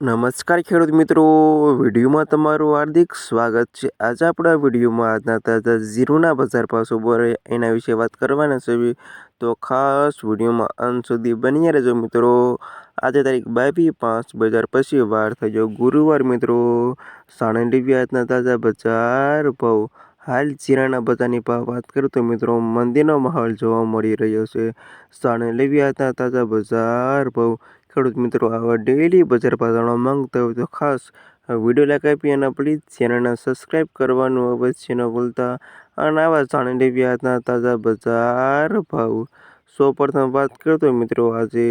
નમસ્કાર ખેડૂત મિત્રો, વિડીયોમાં તમારું હાર્દિક સ્વાગત છે. આજે આપણા વિડીયોમાં આજના તાજા ઝીરોના બજાર પાસે ઉપર એના વિશે વાત કરવાના છે. તો ખાસ વિડીયોમાં અંત સુધી બની રહેજો મિત્રો. આજે તારીખ બાવીસ પાંચ બજાર પછી વાર થઈ ગયો ગુરુવાર મિત્રો. સાણંદ આજના તાજા બજાર ભાવ. હાલ જીરાના બજારની ભાવ વાત કરું તો મિત્રો, મંદીનો માહોલ જોવા મળી રહ્યો છે. સાણંદ આજના તાજા બજાર ભાવ ખેડૂત મિત્રો, આવા ડેલી બજાર ભાવ માંગતા હોય તો ખાસ વીડિયો લાઈક આપી અને પ્લીઝ ચેનલને સબસ્ક્રાઈબ કરવાનું અવશ્ય ન ભૂલતા. અને આવા જાણી લેવી આજના તાજા બજાર ભાવ. સૌ પ્રથમ વાત કરતો મિત્રો, આજે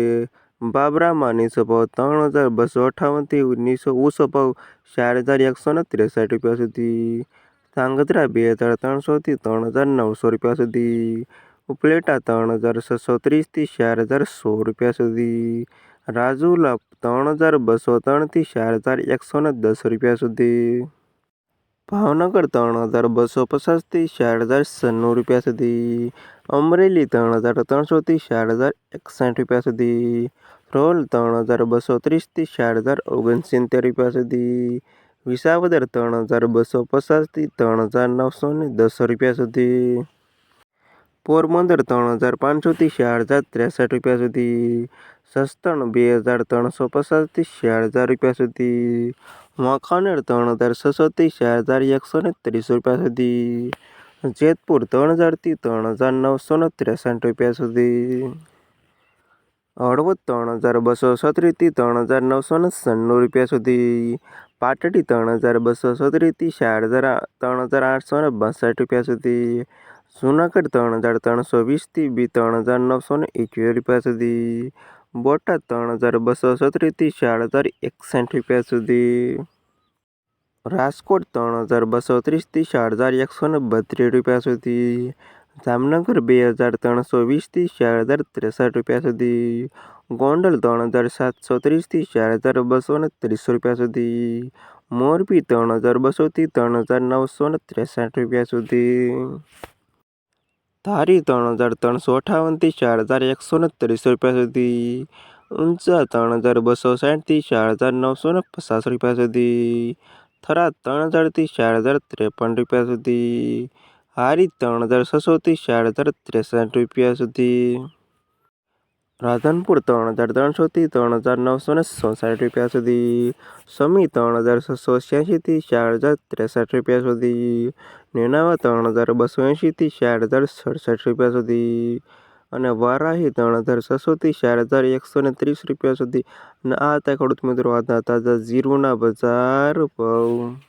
બાબરામાં નીચો ભાવ ત્રણ હજાર બસો અઠાવનથી નીચો ઊંચો ભાવ ચાર હજાર એકસો ને ત્રેસઠ રૂપિયા સુધી. સાંગત્રા બે હજાર ત્રણસોથી ત્રણ હજાર નવસો રૂપિયા સુધી. ઉપલેટા ત્રણ હજાર છસો ત્રીસથી ચાર હજાર સો રૂપિયા સુધી. રાજુલા ત્રણ હજાર બસો ત્રણથી ચાર હજાર એકસો ને દસ રૂપિયા સુધી. ભાવનગર ત્રણ હજાર બસો પચાસથી ચાર હજાર છન્નું રૂપિયા સુધી. અમરેલી ત્રણ હજાર ત્રણસોથી ચાર હજાર એકસઠ રૂપિયા સુધી. રોલ ત્રણ હજાર બસો ત્રીસથી ચાર હજાર ઓગણસિત્તેર રૂપિયા સુધી. વિસાવદર ત્રણ હજાર બસો પચાસથી ત્રણ હજાર નવસો ને દસ રૂપિયા સુધી. પોરબંદર ત્રણ હજાર પાંચસોથી ચાર હજાર ત્રેસઠ રૂપિયા સુધી. સસ્તણ બે હજાર ત્રણસો પચાસથી ચાર હજાર રૂપિયા સુધી. વાંકાનેર ત્રણ હજાર છસોથી ચાર હજાર એકસો ને ત્રીસ રૂપિયા સુધી. જેતપુર ત્રણ હજારથી ત્રણ હજાર નવસો ને ત્રેસઠ રૂપિયા સુધી. હળવદ ત્રણ હજાર બસો સત્રીથી ત્રણ હજાર નવસો ને છન્નું રૂપિયા સુધી. પાટડી ત્રણ હજાર બસો સત્રીસથી ચાર હજાર ત્રણ હજાર આઠસો ને બાસઠ રૂપિયા સુધી. જુનાગઢ ત્રણ હજાર ત્રણસો વીસથી બી ત્રણ હજાર નવસો ને એકવીસ રૂપિયા સુધી. બોટાદ ત્રણ હજાર બસો સત્રીસથી ચાર હજાર એકસઠ રૂપિયા સુધી. રાજકોટ ત્રણ હજાર બસો ત્રીસથી ચાર હજાર એકસો ને બત્રીસ રૂપિયા સુધી. જામનગર બે હજાર ત્રણસો વીસથી ચાર હજાર ત્રેસઠ રૂપિયા સુધી. ગોંડલ ત્રણ હજાર સાતસો ત્રીસથી ચાર હજાર બસો ને ત્રીસ રૂપિયા સુધી. મોરબી ત્રણ હજાર બસોથી ત્રણ હજાર નવસો ને ત્રેસઠ રૂપિયા સુધી. ધારી ત્રણ હજાર ત્રણસો અઠાવનથી ચાર હજાર એકસો ને ત્રીસ રૂપિયા સુધી. ઊંચા ત્રણ હજાર બસો સાઠથી ચાર હજાર નવસો ને પચાસ રૂપિયા સુધી. થરા ત્રણ હજારથી ચાર હજાર ત્રેપન રૂપિયા સુધી. હારી ત્રણ હજાર છસોથી ચાર હજાર ત્રેસઠ રૂપિયા સુધી. રાધનપુર ત્રણ હજાર ત્રણસોથી ત્રણ હજાર નવસો ને ચોસાઠ રૂપિયા સુધી, સમી ત્રણ હજાર છસો છ્યાસીથી ચાર હજાર ત્રેસઠ રૂપિયા સુધી, નેનાવા ત્રણ હજાર બસો એંશીથી ચાર હજાર સડસઠ રૂપિયા સુધી અને વારાહી ત્રણ હજાર છસોથી ચાર હજાર એકસો ને ત્રીસ રૂપિયા સુધી. અને આ હતા ખેડૂત મિત્રો, આજના તાજા જીરુના બજાર ભાવ.